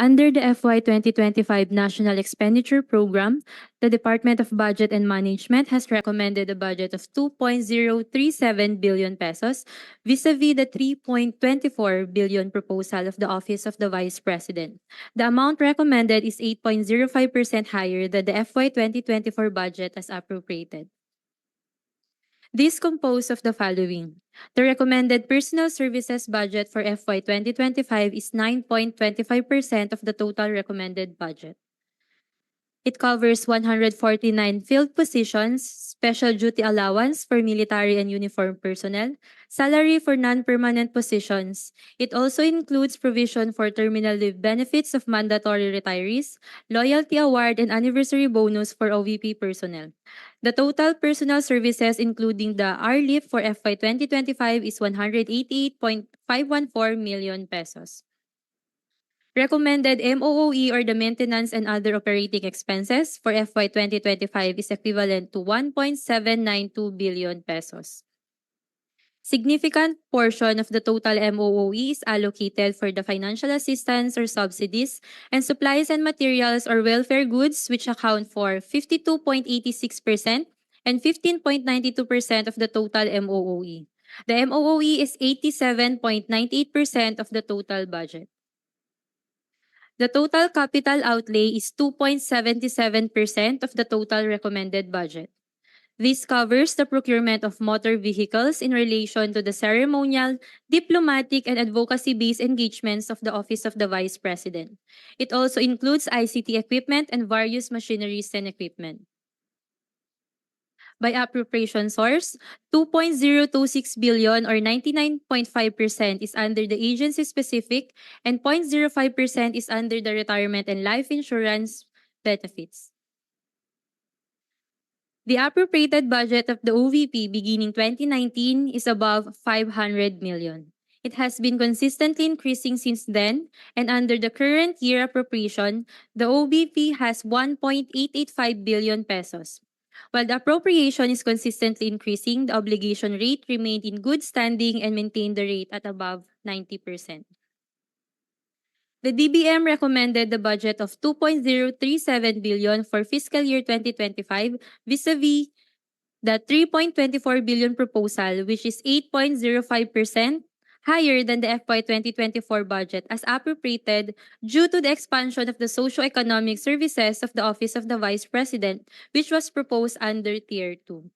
Under the FY 2025 National Expenditure Program, the Department of Budget and Management has recommended a budget of 2.037 billion pesos vis-a-vis the 3.24 billion proposal of the Office of the Vice President. The amount recommended is 8.05% higher than the FY 2024 budget as appropriated. This composed of the following. The recommended personal services budget for FY 2025 is 9.25% of the total recommended budget. It covers 149 field positions, special duty allowance for military and uniformed personnel, salary for non-permanent positions. It also includes provision for terminal leave benefits of mandatory retirees, loyalty award, and anniversary bonus for OVP personnel. The total personal services, including the RLIF for FY 2025, is 188.514 million pesos. Recommended MOOE or the maintenance and other operating expenses for FY 2025 is equivalent to 1.792 billion pesos. Significant portion of the total MOOE is allocated for the financial assistance or subsidies and supplies and materials or welfare goods which account for 52.86% and 15.92% of the total MOOE. The MOOE is 87.98% of the total budget. The total capital outlay is 2.77% of the total recommended budget. This covers the procurement of motor vehicles in relation to the ceremonial, diplomatic, and advocacy-based engagements of the Office of the Vice President. It also includes ICT equipment and various machineries and equipment. By appropriation source, 2.026 billion or 99.5% is under the agency-specific and 0.05% is under the retirement and life insurance benefits. The appropriated budget of the OVP beginning 2019 is above 500 million. It has been consistently increasing since then, and under the current year appropriation, the OVP has 1.885 billion pesos. While the appropriation is consistently increasing, the obligation rate remained in good standing and maintained the rate at above 90%. The DBM recommended the budget of 2.037 billion for fiscal year 2025 vis-a-vis the 3.24 billion proposal, which is 8.05% higher than the FY 2024 budget as appropriated due to the expansion of the socio-economic services of the Office of the Vice President, which was proposed under Tier 2.